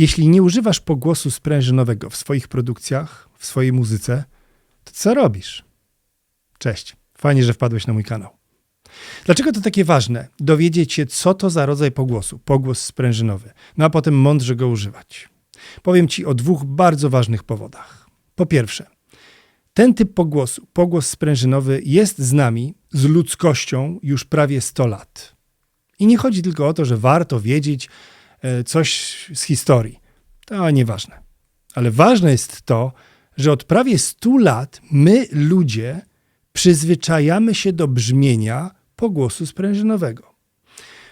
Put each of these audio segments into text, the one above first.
Jeśli nie używasz pogłosu sprężynowego w swoich produkcjach, w swojej muzyce, to co robisz? Cześć. Fajnie, że wpadłeś na mój kanał. Dlaczego to takie ważne? Dowiedzieć się, co to za rodzaj pogłosu, pogłos sprężynowy, no a potem mądrze go używać. Powiem Ci o dwóch bardzo ważnych powodach. Po pierwsze, ten typ pogłosu, pogłos sprężynowy, jest z nami, z ludzkością już prawie 100 lat. I nie chodzi tylko o to, że warto wiedzieć coś z historii. To nieważne. Ale ważne jest to, że od prawie 100 lat my, ludzie, przyzwyczajamy się do brzmienia pogłosu sprężynowego.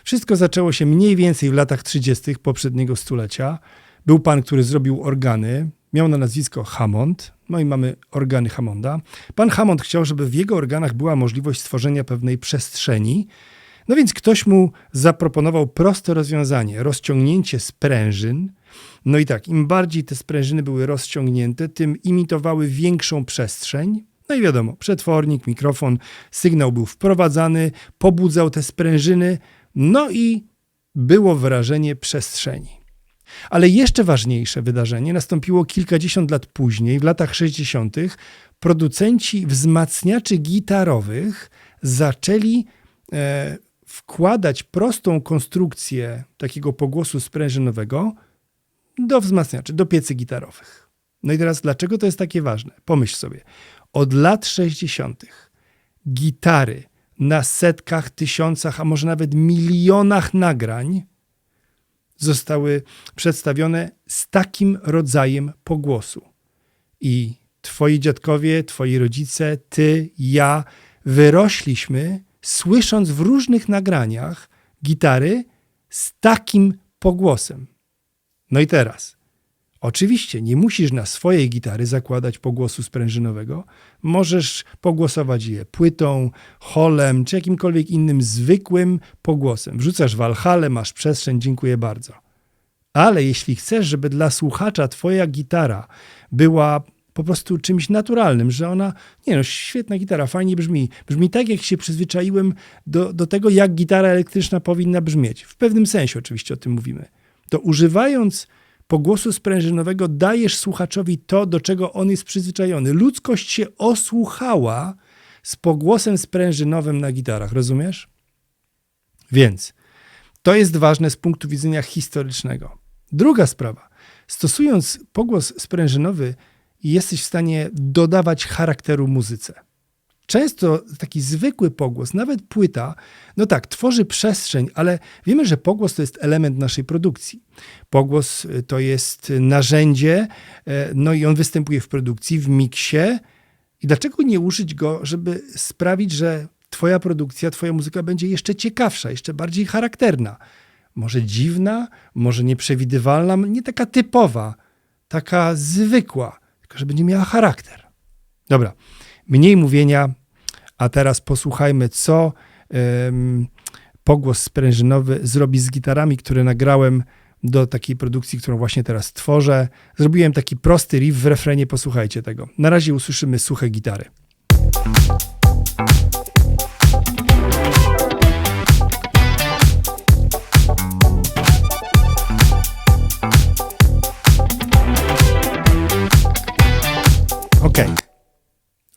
Wszystko zaczęło się mniej więcej w latach 30. poprzedniego stulecia. Był pan, który zrobił organy, miał na nazwisko Hammond, no i mamy organy Hammonda. Pan Hammond chciał, żeby w jego organach była możliwość stworzenia pewnej przestrzeni, no więc ktoś mu zaproponował proste rozwiązanie: rozciągnięcie sprężyn. No i tak, im bardziej te sprężyny były rozciągnięte, tym imitowały większą przestrzeń. No i wiadomo, przetwornik, mikrofon, sygnał był wprowadzany, pobudzał te sprężyny, no i było wrażenie przestrzeni. Ale jeszcze ważniejsze wydarzenie nastąpiło kilkadziesiąt lat później, w latach 60. Producenci wzmacniaczy gitarowych zaczęli e, wkładać prostą konstrukcję takiego pogłosu sprężynowego do wzmacniaczy, do piecy gitarowych. No i teraz, dlaczego to jest takie ważne? Pomyśl sobie. Od lat 60. gitary na setkach, tysiącach, a może nawet milionach nagrań zostały przedstawione z takim rodzajem pogłosu. I twoi dziadkowie, twoi rodzice, ty, ja wyrośliśmy słysząc w różnych nagraniach gitary z takim pogłosem. No i teraz, oczywiście nie musisz na swojej gitary zakładać pogłosu sprężynowego. Możesz pogłosować je płytą, holem czy jakimkolwiek innym zwykłym pogłosem. Wrzucasz walhale, masz przestrzeń, dziękuję bardzo. Ale jeśli chcesz, żeby dla słuchacza twoja gitara była po prostu czymś naturalnym, że ona, nie no, świetna gitara, fajnie brzmi. Brzmi tak, jak się przyzwyczaiłem do, do tego, jak gitara elektryczna powinna brzmieć. W pewnym sensie oczywiście o tym mówimy. To używając pogłosu sprężynowego dajesz słuchaczowi to, do czego on jest przyzwyczajony. Ludzkość się osłuchała z pogłosem sprężynowym na gitarach, rozumiesz? Więc to jest ważne z punktu widzenia historycznego. Druga sprawa. Stosując pogłos sprężynowy, jesteś w stanie dodawać charakteru muzyce. Często taki zwykły pogłos, nawet płyta, no tak, tworzy przestrzeń, ale wiemy, że pogłos to jest element naszej produkcji. Pogłos y, to jest narzędzie, e, no i on występuje w produkcji, w miksie. I dlaczego nie użyć go, żeby sprawić, że Twoja produkcja, Twoja muzyka będzie jeszcze ciekawsza, jeszcze bardziej charakterna? Może dziwna, może nieprzewidywalna, nie taka typowa, taka zwykła tylko że będzie miała charakter. Dobra, mniej mówienia, a teraz posłuchajmy, co pogłos sprężynowy zrobi z gitarami, które nagrałem do takiej produkcji, którą właśnie teraz tworzę. Zrobiłem taki prosty riff w refrenie, posłuchajcie tego. Na razie usłyszymy suche gitary.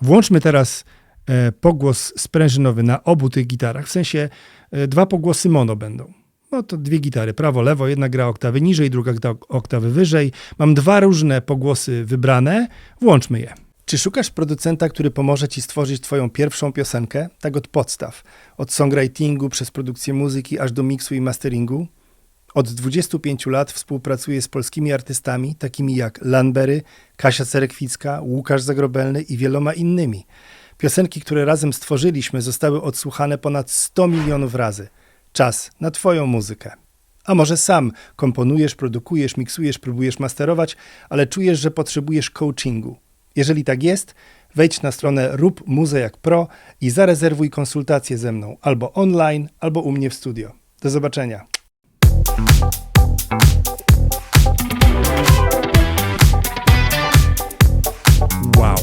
Włączmy teraz e, pogłos sprężynowy na obu tych gitarach, w sensie e, dwa pogłosy mono będą. No to dwie gitary, prawo, lewo, jedna gra oktawy niżej, druga gra oktawy wyżej. Mam dwa różne pogłosy wybrane, włączmy je. Czy szukasz producenta, który pomoże ci stworzyć twoją pierwszą piosenkę? Tak od podstaw. Od songwritingu przez produkcję muzyki aż do miksu i masteringu? Od 25 lat współpracuję z polskimi artystami, takimi jak Lanbery, Kasia Cerekwicka, Łukasz Zagrobelny i wieloma innymi. Piosenki, które razem stworzyliśmy, zostały odsłuchane ponad 100 milionów razy. Czas na Twoją muzykę. A może sam komponujesz, produkujesz, miksujesz, próbujesz masterować, ale czujesz, że potrzebujesz coachingu. Jeżeli tak jest, wejdź na stronę Rób Muze jak Pro i zarezerwuj konsultację ze mną albo online, albo u mnie w studio. Do zobaczenia. Wow.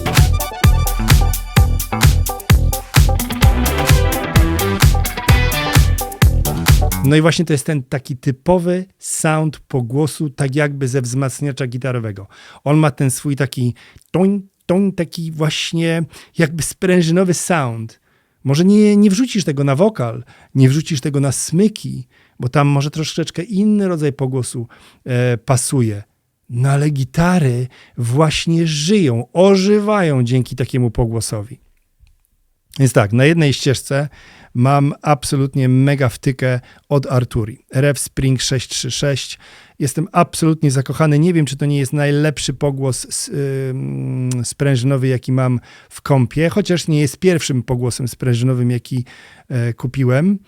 No i właśnie to jest ten taki typowy sound pogłosu, tak jakby ze wzmacniacza gitarowego. On ma ten swój taki toń, toń, taki właśnie jakby sprężynowy sound. Może nie, nie wrzucisz tego na wokal, nie wrzucisz tego na smyki, bo tam może troszeczkę inny rodzaj pogłosu e, pasuje. No ale gitary właśnie żyją, ożywają dzięki takiemu pogłosowi. Więc tak, na jednej ścieżce mam absolutnie mega wtykę od Arturi. RF Spring 636. Jestem absolutnie zakochany. Nie wiem, czy to nie jest najlepszy pogłos yy, sprężynowy, jaki mam w kompie, chociaż nie jest pierwszym pogłosem sprężynowym, jaki yy, kupiłem,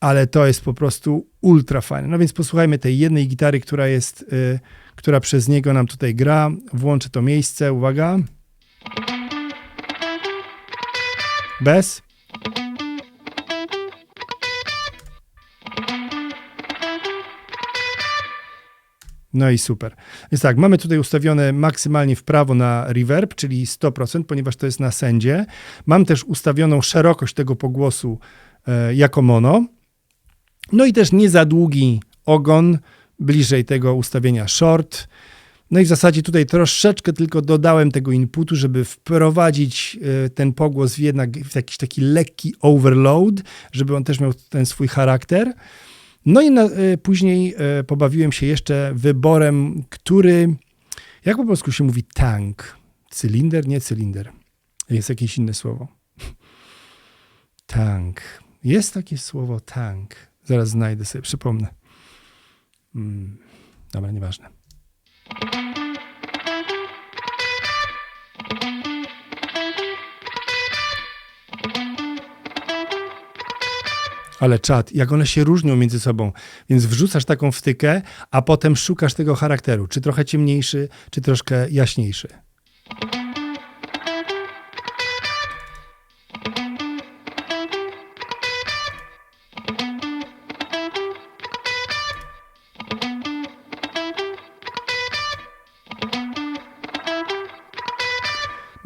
ale to jest po prostu ultra fajne. No więc posłuchajmy tej jednej gitary, która jest, yy, która przez niego nam tutaj gra. Włączę to miejsce. Uwaga. Bez. No i super. Więc tak, mamy tutaj ustawione maksymalnie w prawo na reverb, czyli 100%, ponieważ to jest na sędzie. Mam też ustawioną szerokość tego pogłosu e, jako mono. No i też nie za długi ogon, bliżej tego ustawienia short. No i w zasadzie tutaj troszeczkę tylko dodałem tego inputu, żeby wprowadzić e, ten pogłos w jednak w jakiś taki lekki overload, żeby on też miał ten swój charakter. No i na, y, później y, pobawiłem się jeszcze wyborem, który, jak po polsku się mówi, tank. Cylinder, nie cylinder. Jest jakieś inne słowo. Tank. Jest takie słowo tank. Zaraz znajdę sobie, przypomnę. Hmm. Dobra, nieważne. Ale czad, jak one się różnią między sobą. Więc wrzucasz taką wtykę, a potem szukasz tego charakteru. Czy trochę ciemniejszy, czy troszkę jaśniejszy.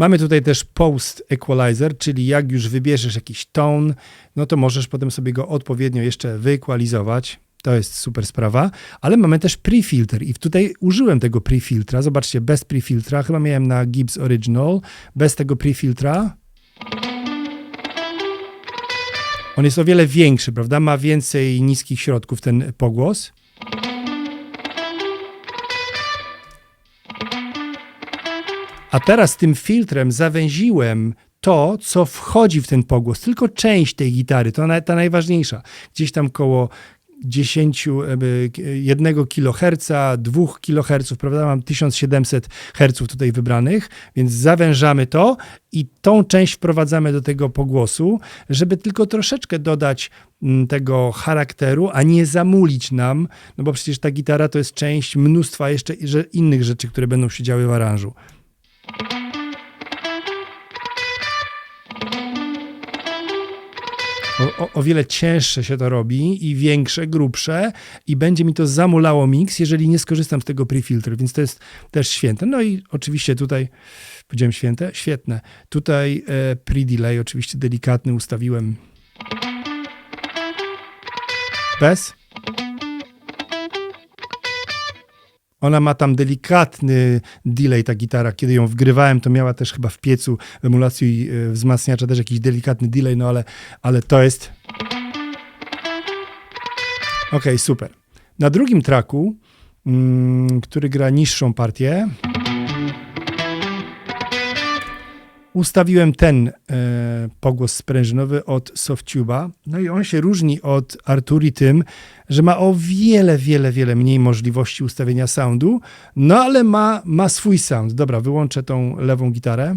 Mamy tutaj też post equalizer, czyli jak już wybierzesz jakiś tone, no to możesz potem sobie go odpowiednio jeszcze wyequalizować. To jest super sprawa, ale mamy też pre-filter i tutaj użyłem tego pre-filtra. Zobaczcie, bez pre-filtra, chyba miałem na Gibbs Original, bez tego pre-filtra. On jest o wiele większy, prawda? Ma więcej niskich środków ten pogłos. A teraz tym filtrem zawęziłem to, co wchodzi w ten pogłos, tylko część tej gitary, to ta najważniejsza. Gdzieś tam koło 10, 1 kHz, 2 kHz, prawda? Mam 1700 Hz tutaj wybranych, więc zawężamy to i tą część wprowadzamy do tego pogłosu, żeby tylko troszeczkę dodać mm, tego charakteru, a nie zamulić nam, no bo przecież ta gitara to jest część mnóstwa jeszcze innych rzeczy, które będą się działy w aranżu. O, o, wiele cięższe się to robi i większe, grubsze i będzie mi to zamulało mix, jeżeli nie skorzystam z tego prefiltru, więc to jest też święte. No i oczywiście tutaj, powiedziałem święte? Świetne. Tutaj e, pre-delay oczywiście delikatny ustawiłem bez. Ona ma tam delikatny delay, ta gitara. Kiedy ją wgrywałem, to miała też chyba w piecu w emulacji e, wzmacniacza też jakiś delikatny delay, no ale, ale to jest... Ok, super. Na drugim traku, mm, który gra niższą partię, ustawiłem ten e, pogłos sprężynowy od Softtube'a. No i on się różni od Arturi tym, że ma o wiele, wiele, wiele mniej możliwości ustawienia soundu, no ale ma, ma swój sound. Dobra, wyłączę tą lewą gitarę.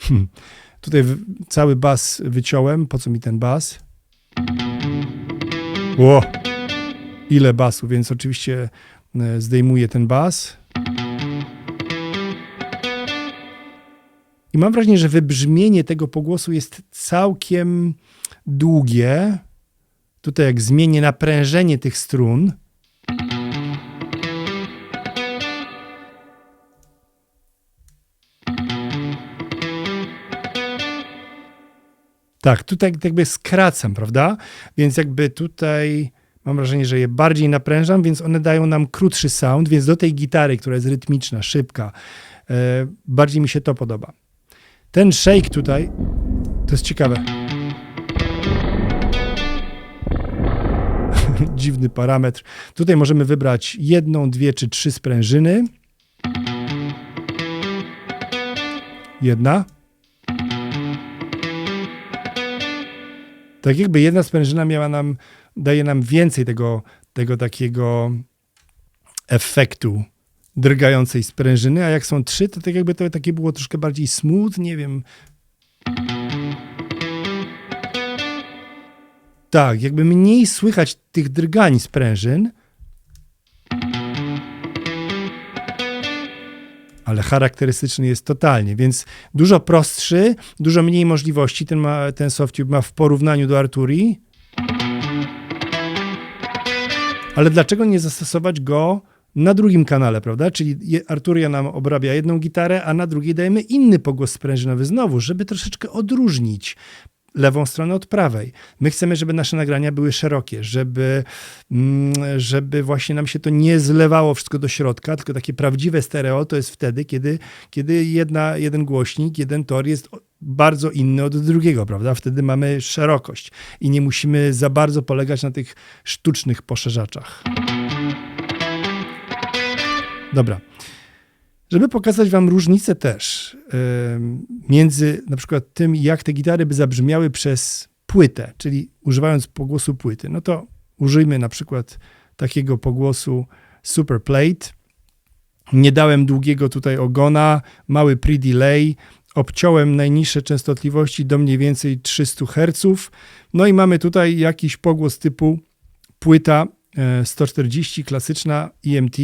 Hmm. Tutaj cały bas wyciąłem. Po co mi ten bas? Ło! Ile basu, więc oczywiście e, zdejmuję ten bas. I mam wrażenie, że wybrzmienie tego pogłosu jest całkiem długie. Tutaj, jak zmienię naprężenie tych strun, Tak, tutaj jakby skracam, prawda? Więc jakby tutaj mam wrażenie, że je bardziej naprężam, więc one dają nam krótszy sound, więc do tej gitary, która jest rytmiczna, szybka, e, bardziej mi się to podoba. Ten shake tutaj, to jest ciekawe. Dziwny parametr. Tutaj możemy wybrać jedną, dwie czy trzy sprężyny. Jedna. Tak jakby jedna sprężyna miała nam, daje nam więcej tego, tego takiego efektu drgającej sprężyny, a jak są trzy, to tak jakby to takie było troszkę bardziej smooth, nie wiem. Tak, jakby mniej słychać tych drgań sprężyn, ale charakterystyczny jest totalnie, więc dużo prostszy, dużo mniej możliwości ten, ma, ten Softube ma w porównaniu do Arturi. Ale dlaczego nie zastosować go na drugim kanale, prawda? Czyli Arturia nam obrabia jedną gitarę, a na drugiej dajemy inny pogłos sprężynowy znowu, żeby troszeczkę odróżnić lewą stronę od prawej. My chcemy, żeby nasze nagrania były szerokie, żeby, mm, żeby właśnie nam się to nie zlewało wszystko do środka, tylko takie prawdziwe stereo to jest wtedy, kiedy, kiedy jedna, jeden głośnik, jeden tor jest bardzo inny od drugiego, prawda? Wtedy mamy szerokość i nie musimy za bardzo polegać na tych sztucznych poszerzaczach. Dobra. Żeby pokazać Wam różnicę też między na przykład tym, jak te gitary by zabrzmiały przez płytę, czyli używając pogłosu płyty, no to użyjmy na przykład takiego pogłosu Super Plate. Nie dałem długiego tutaj ogona, mały pre-delay, obciąłem najniższe częstotliwości do mniej więcej 300 Hz. No i mamy tutaj jakiś pogłos typu płyta 140 e, klasyczna EMT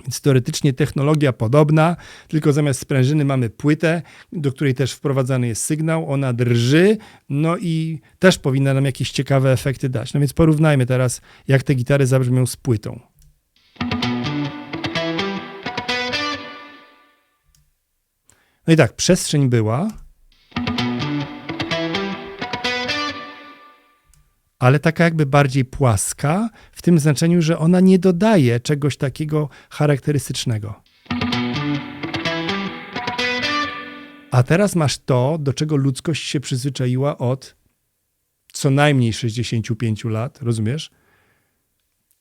więc teoretycznie technologia podobna, tylko zamiast sprężyny mamy płytę, do której też wprowadzany jest sygnał, ona drży, no i też powinna nam jakieś ciekawe efekty dać. No więc porównajmy teraz, jak te gitary zabrzmią z płytą. No i tak, przestrzeń była, ale taka jakby bardziej płaska, w tym znaczeniu, że ona nie dodaje czegoś takiego charakterystycznego. A teraz masz to, do czego ludzkość się przyzwyczaiła od co najmniej 65 lat, rozumiesz?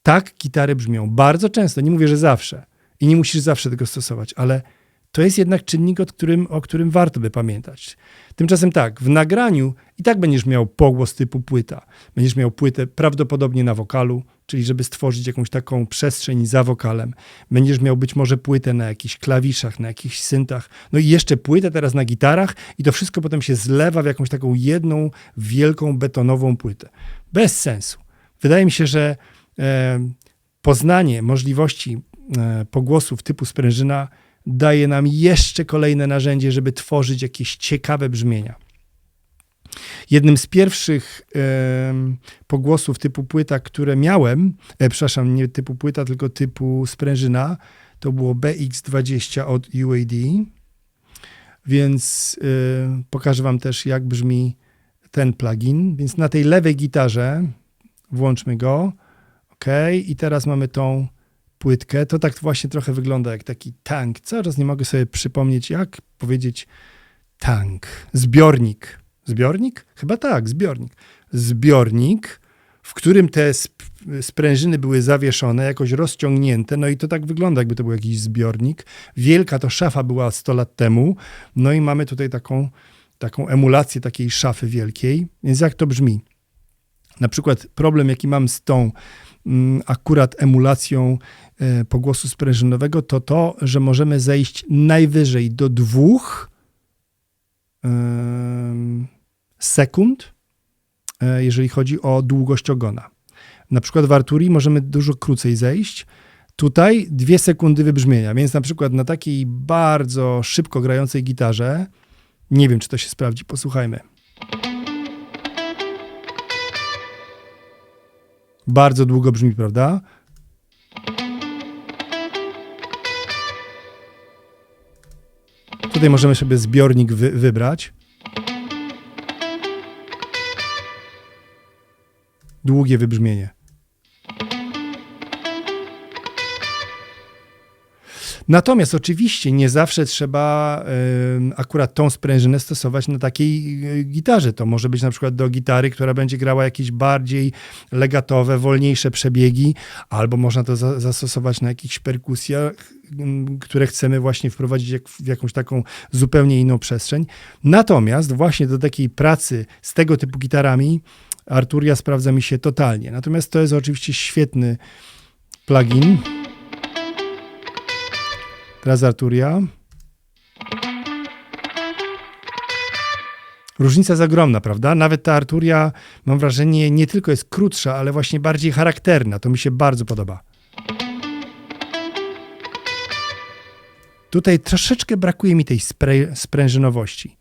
Tak gitary brzmią bardzo często, nie mówię, że zawsze. I nie musisz zawsze tego stosować, ale to jest jednak czynnik, o którym, o którym warto by pamiętać. Tymczasem tak, w nagraniu i tak będziesz miał pogłos typu płyta. Będziesz miał płytę prawdopodobnie na wokalu, czyli żeby stworzyć jakąś taką przestrzeń za wokalem. Będziesz miał być może płytę na jakichś klawiszach, na jakichś syntach, no i jeszcze płytę teraz na gitarach i to wszystko potem się zlewa w jakąś taką jedną wielką betonową płytę. Bez sensu. Wydaje mi się, że e, poznanie możliwości e, pogłosów typu sprężyna daje nam jeszcze kolejne narzędzie, żeby tworzyć jakieś ciekawe brzmienia. Jednym z pierwszych e, pogłosów typu płyta, które miałem, e, przepraszam, nie typu płyta, tylko typu sprężyna, to było BX20 od UAD. Więc e, pokażę Wam też, jak brzmi ten plugin. Więc na tej lewej gitarze włączmy go. OK, i teraz mamy tą płytkę, to tak właśnie trochę wygląda jak taki tank. Czas nie mogę sobie przypomnieć, jak powiedzieć tank. Zbiornik. Zbiornik? Chyba tak, zbiornik. Zbiornik, w którym te sp sprężyny były zawieszone, jakoś rozciągnięte, no i to tak wygląda, jakby to był jakiś zbiornik. Wielka to szafa była 100 lat temu, no i mamy tutaj taką, taką emulację takiej szafy wielkiej. Więc jak to brzmi? Na przykład problem, jaki mam z tą Mm, akurat emulacją e, pogłosu sprężynowego, to to, że możemy zejść najwyżej do dwóch sekund, e, jeżeli chodzi o długość ogona. Na przykład w Arturii możemy dużo krócej zejść. Tutaj dwie sekundy wybrzmienia, więc na przykład na takiej bardzo szybko grającej gitarze, nie wiem czy to się sprawdzi, posłuchajmy. Bardzo długo brzmi, prawda? Tutaj możemy sobie zbiornik wy wybrać. Długie wybrzmienie. Natomiast oczywiście nie zawsze trzeba akurat tą sprężynę stosować na takiej y, gitarze. To może być na przykład do gitary, która będzie grała jakieś bardziej legatowe, wolniejsze przebiegi, albo można to za, zastosować na jakichś perkusjach, które chcemy właśnie wprowadzić jak, w jakąś taką zupełnie inną przestrzeń. Natomiast właśnie do takiej pracy z tego typu gitarami Arturia sprawdza mi się totalnie. Natomiast to jest oczywiście świetny plugin. Teraz Arturia. Różnica jest ogromna, prawda? Nawet ta Arturia, mam wrażenie, nie tylko jest krótsza, ale właśnie bardziej charakterna. To mi się bardzo podoba. Tutaj troszeczkę brakuje mi tej sprężynowości.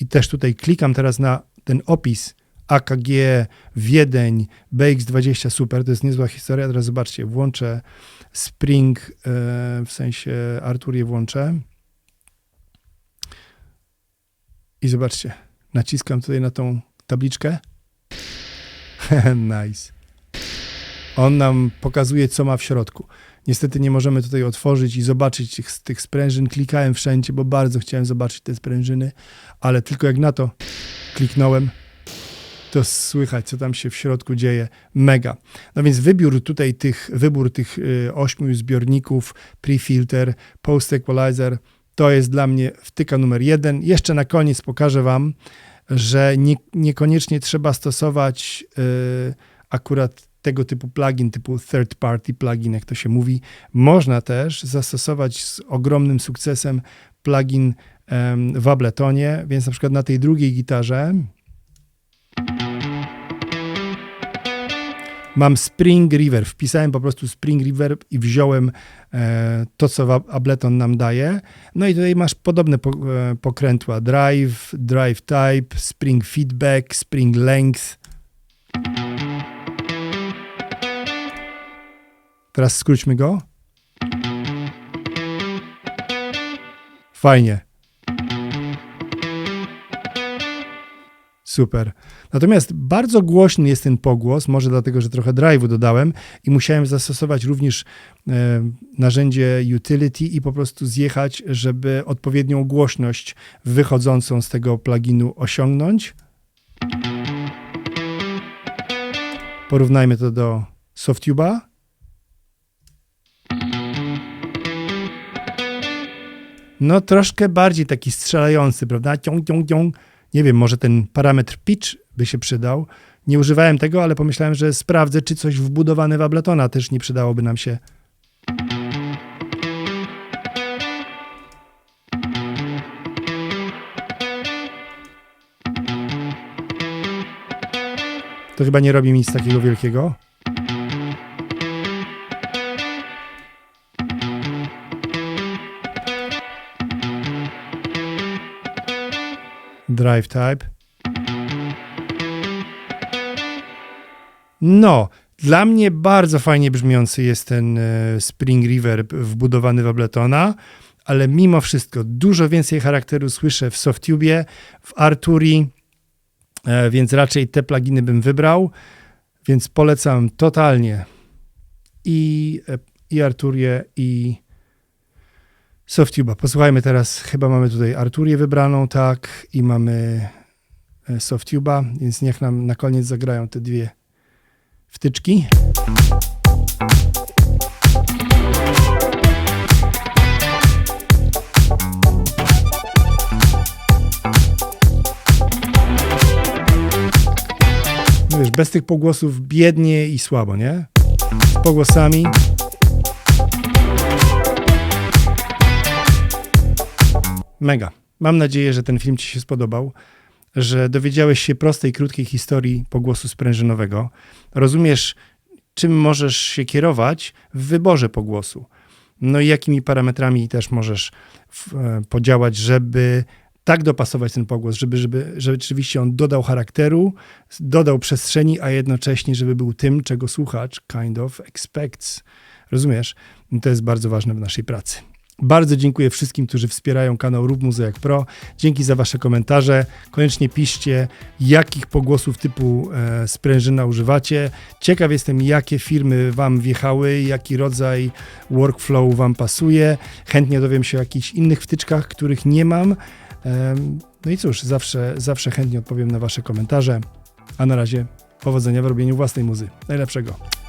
I też tutaj klikam teraz na ten opis AKG, Wiedeń, BX20, super, to jest niezła historia. Teraz zobaczcie, włączę Spring, e, w sensie Arturię włączę. I zobaczcie, naciskam tutaj na tą tabliczkę. nice. On nam pokazuje, co ma w środku. Niestety nie możemy tutaj otworzyć i zobaczyć tych, tych sprężyn. Klikałem wszędzie, bo bardzo chciałem zobaczyć te sprężyny, ale tylko jak na to kliknąłem, to słychać, co tam się w środku dzieje. Mega. No więc wybór tutaj tych, wybór tych y, ośmiu zbiorników, pre-filter, post-equalizer, to jest dla mnie wtyka numer jeden. Jeszcze na koniec pokażę Wam, że nie, niekoniecznie trzeba stosować y, akurat tego typu plugin, typu third party plugin, jak to się mówi. Można też zastosować z ogromnym sukcesem plugin um, w Abletonie, więc na przykład na tej drugiej gitarze Mam Spring River. Wpisałem po prostu Spring River i wziąłem e, to, co Ableton nam daje. No i tutaj masz podobne po, e, pokrętła. Drive, Drive Type, Spring Feedback, Spring Length. Teraz skróćmy go. Fajnie. Super. Natomiast bardzo głośny jest ten pogłos, może dlatego, że trochę drive'u dodałem i musiałem zastosować również e, narzędzie utility i po prostu zjechać, żeby odpowiednią głośność wychodzącą z tego pluginu osiągnąć. Porównajmy to do Softube'a. No troszkę bardziej taki strzelający, prawda? Ciąg, ciąg, ciąg nie wiem, może ten parametr pitch by się przydał. Nie używałem tego, ale pomyślałem, że sprawdzę, czy coś wbudowane w Abletona też nie przydałoby nam się. To chyba nie robi nic takiego wielkiego. Drive Type. No, dla mnie bardzo fajnie brzmiący jest ten e, Spring Reverb wbudowany w Abletona, ale mimo wszystko dużo więcej charakteru słyszę w Softubie, w Arturi, e, więc raczej te pluginy bym wybrał, więc polecam totalnie i, e, i Arturię, i Softuba. Posłuchajmy teraz, chyba mamy tutaj Arturię wybraną, tak, i mamy Softuba, więc niech nam na koniec zagrają te dwie wtyczki. No wiesz, bez tych pogłosów biednie i słabo, nie? Z pogłosami. Mega. Mam nadzieję, że ten film Ci się spodobał, że dowiedziałeś się prostej, krótkiej historii pogłosu sprężynowego. Rozumiesz, czym możesz się kierować w wyborze pogłosu. No i jakimi parametrami też możesz e, podziałać, żeby tak dopasować ten pogłos, żeby, żeby, żeby rzeczywiście on dodał charakteru, dodał przestrzeni, a jednocześnie, żeby był tym, czego słuchacz kind of expects. Rozumiesz? To jest bardzo ważne w naszej pracy. Bardzo dziękuję wszystkim, którzy wspierają kanał Rób Muzy jak Pro. Dzięki za Wasze komentarze. Koniecznie piszcie, jakich pogłosów typu e, sprężyna używacie. Ciekaw jestem, jakie firmy Wam wjechały, jaki rodzaj workflow Wam pasuje. Chętnie dowiem się o jakichś innych wtyczkach, których nie mam. Em, No i cóż, zawsze, zawsze chętnie odpowiem na Wasze komentarze. A na razie powodzenia w robieniu własnej muzy. Najlepszego.